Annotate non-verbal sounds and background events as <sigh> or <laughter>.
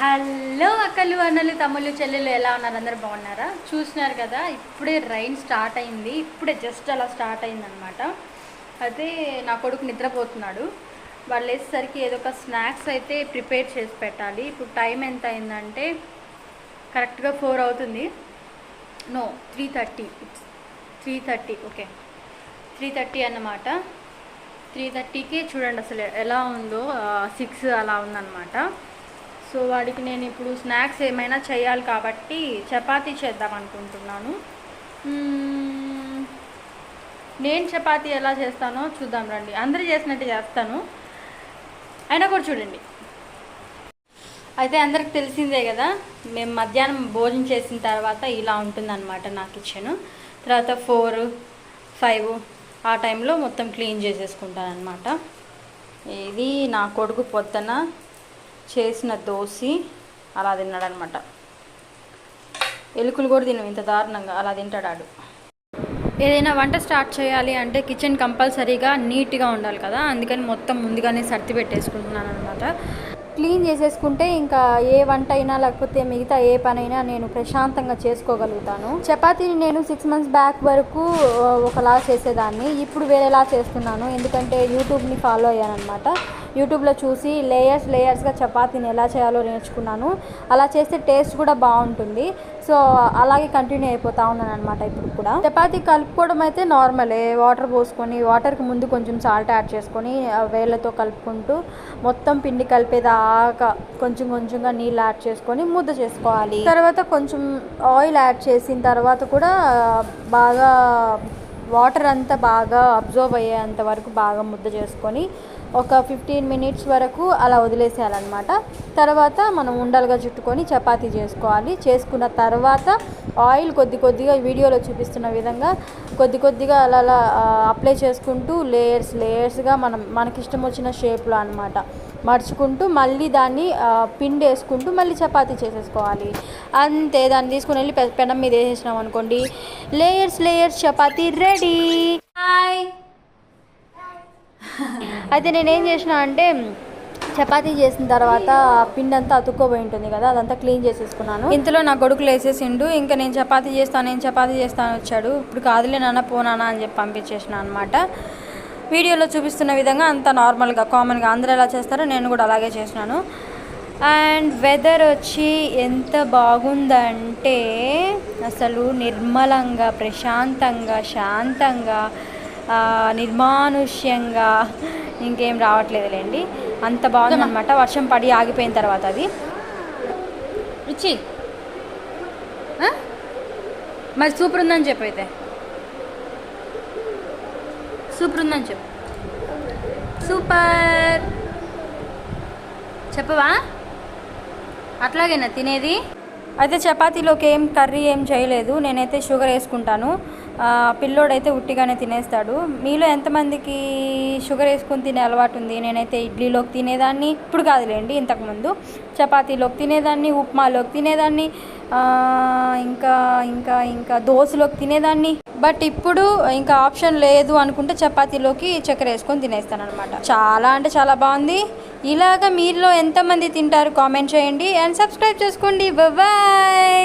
Hello అక్కలు అన్నలు తమ్ముళ్ళు చెల్లెలు ఎలా ఉన్నారు? అందరు బాగున్నారా? చూసినారు కదా ఇప్పుడే రైన్ స్టార్ట్ అయింది. ఇప్పుడే జస్ట్ అలా స్టార్ట్ అయిందనమాట అయితే నా కొడుకు నిద్రపోతున్నాడు. వాళ్ళు వేసేసరికి ఏదో ఒక స్నాక్స్ అయితే ప్రిపేర్ చేసి పెట్టాలి. ఇప్పుడు టైం ఎంత అయిందంటే కరెక్ట్గా ఫోర్ అవుతుంది. No three thirty. Three thirty okay. Three thirty అన్నమాట. త్రీ థర్టీకి చూడండి అసలు ఎలా ఉందో సిక్స్ అలా ఉందన్నమాట. సో వాడికి నేను ఇప్పుడు స్నాక్స్ ఏమైనా చేయాలి కాబట్టి చపాతీ చేద్దాం అనుకుంటున్నాను. నేను చపాతీ ఎలా చేస్తానో చూద్దాం రండి. అందరూ చేసినట్టు చేస్తాను. అయినా కూడా చూడండి. అయితే అందరికి తెలిసిందే కదా మేము మధ్యాహ్నం భోజనం చేసిన తర్వాత ఇలా ఉంటుందన్నమాట నా కిచెన్ తర్వాత ఫోర్ ఫైవ్ ఆ టైంలో మొత్తం క్లీన్ చేసేసుకుంటాను అనమాట ఇది నా కొడుకు పొద్దున చేసిన దోసి అలా తిన్నాడనమాట. ఎలుకలు కూడా తినవు ఇంత దారుణంగా అలా తింటాడాడు. ఏదైనా వంట స్టార్ట్ చేయాలి అంటే కిచెన్ కంపల్సరీగా నీట్గా ఉండాలి కదా అందుకని మొత్తం ముందుగానే సర్ది పెట్టేసుకుంటున్నాను అనమాట. క్లీన్ చేసేసుకుంటే ఇంకా ఏ వంట అయినా లేకపోతే మిగతా ఏ పనైనా నేను ప్రశాంతంగా చేసుకోగలుగుతాను. చపాతీని నేను సిక్స్ మంత్స్ బ్యాక్ వరకు ఒకలా చేసేదాన్ని. ఇప్పుడు వేరేలా చేస్తున్నాను ఎందుకంటే యూట్యూబ్ని ఫాలో అయ్యాను అనమాట యూట్యూబ్లో చూసి లేయర్స్ లేయర్స్గా చపాతీని ఎలా చేయాలో నేర్చుకున్నాను. అలా చేస్తే టేస్ట్ కూడా బాగుంటుంది. సో అలాగే కంటిన్యూ అయిపోతా ఉన్నాను అనమాట ఇప్పుడు కూడా. చపాతీ కలుపుకోవడం అయితే నార్మలే వాటర్ పోసుకొని వాటర్కి ముందు కొంచెం సాల్ట్ యాడ్ చేసుకొని వేళ్ళతో కలుపుకుంటూ మొత్తం పిండి కలిపేదాకా కొంచెం కొంచెంగా నీళ్ళు యాడ్ చేసుకొని ముద్ద చేసుకోవాలి. తర్వాత కొంచెం ఆయిల్ యాడ్ చేసిన తర్వాత కూడా బాగా వాటర్ అంతా బాగా అబ్జర్వ్ అయ్యేంత వరకు బాగా ముద్ద చేసుకొని ఒక ఫిఫ్టీన్ మినిట్స్ వరకు అలా వదిలేసేయాలన్నమాట. తర్వాత మనం ఉండలుగా చుట్టుకొని చపాతీ చేసుకోవాలి. చేసుకున్న తర్వాత ఆయిల్ కొద్ది కొద్దిగా వీడియోలో చూపిస్తున్న విధంగా కొద్ది కొద్దిగా అలా అలా అప్లై చేసుకుంటూ లేయర్స్ లేయర్స్గా మనం మనకిష్టం వచ్చిన షేప్లో అనమాట మడుచుకుంటూ మళ్ళీ దాన్ని పిండి వేసుకుంటూ మళ్ళీ చపాతీ చేసేసుకోవాలి. అంతే దాన్ని తీసుకుని వెళ్ళి పె- పెనం మీద వేసేసినాం అనుకోండి లేయర్స్ లేయర్స్ చపాతీ రెడీ. హాయ్ <laughs> అయితే నేనేం చేసిన అంటే చపాతీ చేసిన తర్వాత పిండి అంతా అతుక్కోబోయి ఉంటుంది కదా అదంతా క్లీన్ చేసేసుకున్నాను. ఇంతలో నా కొడుకులు వేసేసిండు. ఇంకా నేను చపాతీ చేస్తాను నేను చపాతీ చేస్తాను వచ్చాడు. ఇప్పుడు కాదులే నాన్న పోనానా అని చెప్పి పంపించేసిన అనమాట వీడియోలో చూపిస్తున్న విధంగా అంత నార్మల్గా కామన్గా అందరూ ఎలా చేస్తారో నేను కూడా అలాగే చేసినాను. అండ్ వెదర్ వచ్చి ఎంత బాగుందంటే అసలు నిర్మలంగా ప్రశాంతంగా శాంతంగా నిర్మానుష్యంగా ఇంకేం రావట్లేదులేండి. అంత బాగుందన్నమాట. వర్షం పడి ఆగిపోయిన తర్వాత అది. ఇచ్చి మరి సూపర్ ఉందని చెప్పు అయితే. సూపర్ ఉందని చెప్పు. సూపర్. చెప్పవా? అట్లాగేనా తినేది? అయితే చపాతీలోకి ఏం కర్రీ ఏం చేయలేదు. నేనైతే షుగర్ వేసుకుంటాను. పిల్లోడైతే ఉట్టిగానే తినేస్తాడు. మీలో ఎంతమందికి షుగర్ వేసుకుని తినే అలవాటు ఉంది? నేనైతే ఇడ్లీలోకి తినేదాన్ని. ఇప్పుడు కాదులేండి ఇంతకుముందు. చపాతీలోకి తినేదాన్ని ఉప్మాలోకి తినేదాన్ని. ఇంకా ఇంకా ఇంకా దోశలోకి తినేదాన్ని. బట్ ఇప్పుడు ఇంకా ఆప్షన్ లేదు అనుకుంటే చపాతీలోకి చక్కెర వేసుకొని తినేస్తాను అనమాట చాలా అంటే చాలా బాగుంది. ఇలాగ మీలో ఎంతమంది తింటారు కామెంట్ చేయండి. అండ్ సబ్స్క్రైబ్ చేసుకోండి. బాయ్